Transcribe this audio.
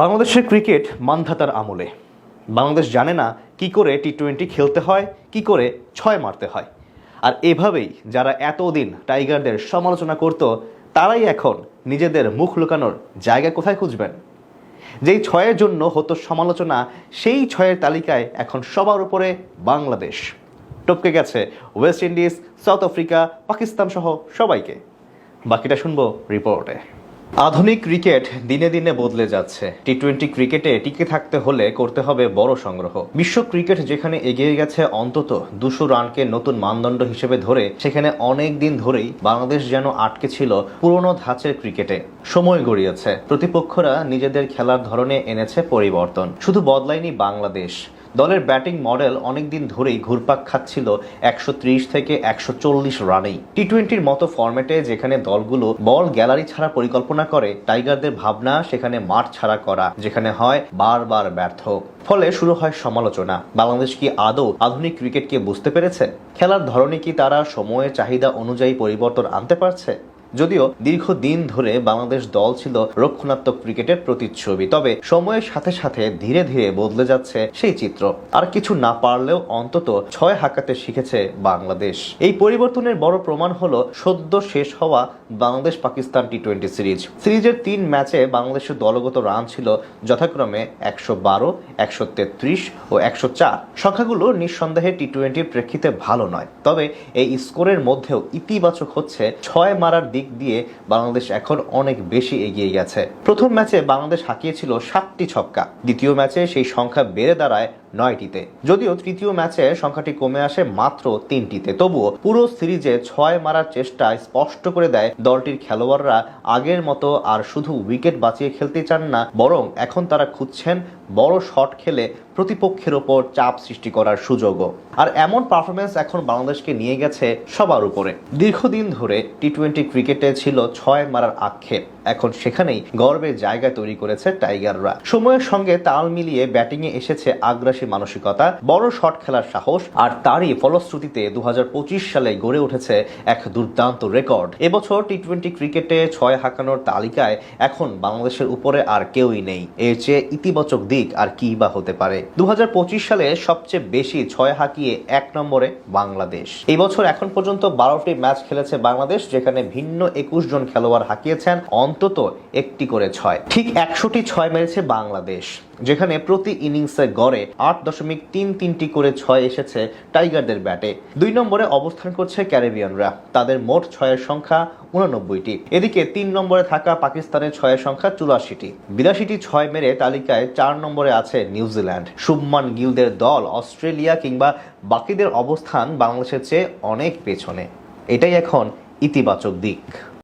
বাংলাদেশের ক্রিকেট মানধাতার আমলে। বাংলাদেশ জানে না কি করে টি টোয়েন্টি খেলতে হয়, কি করে ছয় মারতে হয়। আর এভাবেই যারা এতদিন টাইগারদের সমালোচনা করত, তারাই এখন নিজেদের মুখ লুকানোর জায়গা কোথায় খুঁজবেন? যেই ছয়ের জন্য হতো সমালোচনা, সেই ছয়ের তালিকায় এখন সবার উপরে বাংলাদেশ। টপকে গেছে West Indies, South Africa, Pakistan সহ সবাইকে। বাকিটা শুনব রিপোর্টে। আধুনিক ক্রিকেট দিনে দিনে বদলে যাচ্ছে। টি টোয়েন্টি ক্রিকেটে টিকে থাকতে হলে করতে হবে বড় সংগ্রহ। বিশ্ব ক্রিকেট যেখানে এগিয়ে গেছে অন্তত দুশো রানকে নতুন মানদণ্ড হিসেবে ধরে, সেখানে অনেক দিন ধরেই বাংলাদেশ যেন আটকে ছিল পুরনো ধাঁচের ক্রিকেটে। সময় গড়িয়েছে। প্রতিপক্ষরা নিজেদের খেলার ধরনে এনেছে পরিবর্তন। শুধু বদলায়নি বাংলাদেশ। দলের ব্যাটিং মডেল অনেকদিন ধরেই ঘুরপাক খাচ্ছিল একশো ত্রিশ থেকে একশো চল্লিশ রানেই। টি টোয়েন্টির মতো ফরম্যাটে যেখানে দলগুলো বল গ্যালারি ছাড়া পরিকল্পনা করে, টাইগারদের ভাবনা সেখানে মাঠ ছাড়া করা, যেখানে হয় বারবার ব্যর্থ। ফলে শুরু হয় সমালোচনা। বাংলাদেশ কি আদৌ আধুনিক ক্রিকেটকে বুঝতে পেরেছে? খেলার ধরনে কি তারা সময়ের চাহিদা অনুযায়ী পরিবর্তন আনতে পারছে? যদিও দীর্ঘদিন ধরে বাংলাদেশ দল ছিল রক্ষণাত্মক ক্রিকেটের প্রতিচ্ছবি, তবে সময়ের সাথে সাথে ধীরে ধীরে বদলে যাচ্ছে সেই চিত্র। আর কিছু না পারলেও অন্তত ছয় হাঁকাতে শিখেছে বাংলাদেশ। এই পরিবর্তনের বড় প্রমাণ হলো সদ্য শেষ হওয়া Bangladesh Pakistan T twenty series. সিরিজের তিন ম্যাচে বাংলাদেশের দলগত রান ছিল যথাক্রমে একশো বারো, একশো তেত্রিশ ও একশো চার। সংখ্যাগুলো নিঃসন্দেহে টি টোয়েন্টির প্রেক্ষিতে ভালো নয়, তবে এই স্কোরের মধ্যেও ইতিবাচক হচ্ছে ছয় মারার দিক দিয়ে বাংলাদেশ এখন অনেক বেশি এগিয়ে গেছে। প্রথম ম্যাচে বাংলাদেশ হাঁকিয়েছিল সাতটি ছক্কা। দ্বিতীয় ম্যাচে সেই সংখ্যা বেড়ে দাঁড়ায় নয়টিতে। যদিও তৃতীয় ম্যাচে সংখ্যাটি কমে আসে মাত্র তিনটিতে। তবুও পুরো সিরিজে ছয় মারার চেষ্টা স্পষ্ট করে দেয় দলটির খেলোয়াড়রা। আগের মতো আর শুধু উইকেট বাঁচিয়ে খেলতে চান না, বরং এখন তারা খুঁজছেন বড় শট খেলে প্রতিপক্ষের ওপর চাপ সৃষ্টি করার সুযোগও। আর এমন পারফরমেন্স এখন বাংলাদেশকে নিয়ে গেছে সবার উপরে। দীর্ঘদিন ধরে টি টোয়েন্টি ক্রিকেটে ছিল ছয় মারার আক্ষেপ। এখন সেখানেই গর্বের জায়গা তৈরি করেছে টাইগাররা। সময়ের সঙ্গে তাল মিলিয়ে ব্যাটিংয়ে এসেছে আগ্রাসী মানসিকতা, বড় শট খেলার সাহস আর তারই ফলশ্রুতিতে দুহাজার পঁচিশ সালে গড়ে উঠেছে এক দুর্দান্ত রেকর্ড। এবছর টি টোয়েন্টি ক্রিকেটে ছয় হাঁকানোর তালিকায় এখন বাংলাদেশের উপরে আর কেউই নেই। এর চেয়ে ইতিবাচক দিক আর কি বা হতে পারে? দুহাজার পঁচিশ সালে সবচেয়ে বেশি ছয় হাঁকিয়ে এক নম্বরে বাংলাদেশ। এই বছর এখন পর্যন্ত বারোটি ম্যাচ খেলেছে বাংলাদেশ, যেখানে ভিন্ন একুশ জন খেলোয়াড় হাঁকিয়েছেন, অন্তত একটি করে ছয়। ঠিক একশোটি ছয় মেরেছে বাংলাদেশ। যেখানে প্রতি ইনিংসে গড়ে আট দশমিক তিন তিনটি করে ছয় এসেছে টাইগারদের ব্যাটে। দুই নম্বরে অবস্থান করছে ক্যারিবিয়ানরা। তাদের মোট ছয়ের সংখ্যা উননব্বইটি। এদিকে তিন নম্বরে থাকা পাকিস্তানের ছয়ের সংখ্যা চুরাশিটি। বিরাশিটি ছয় মেরে তালিকায় চার নম্বরে আছে নিউজিল্যান্ড শুভমান গিলদের দল অস্ট্রেলিয়া কিংবা বাকিদের অবস্থান বাংলাদেশের চেয়ে অনেক পেছনে। এটাই এখন ইতিবাচক দিক।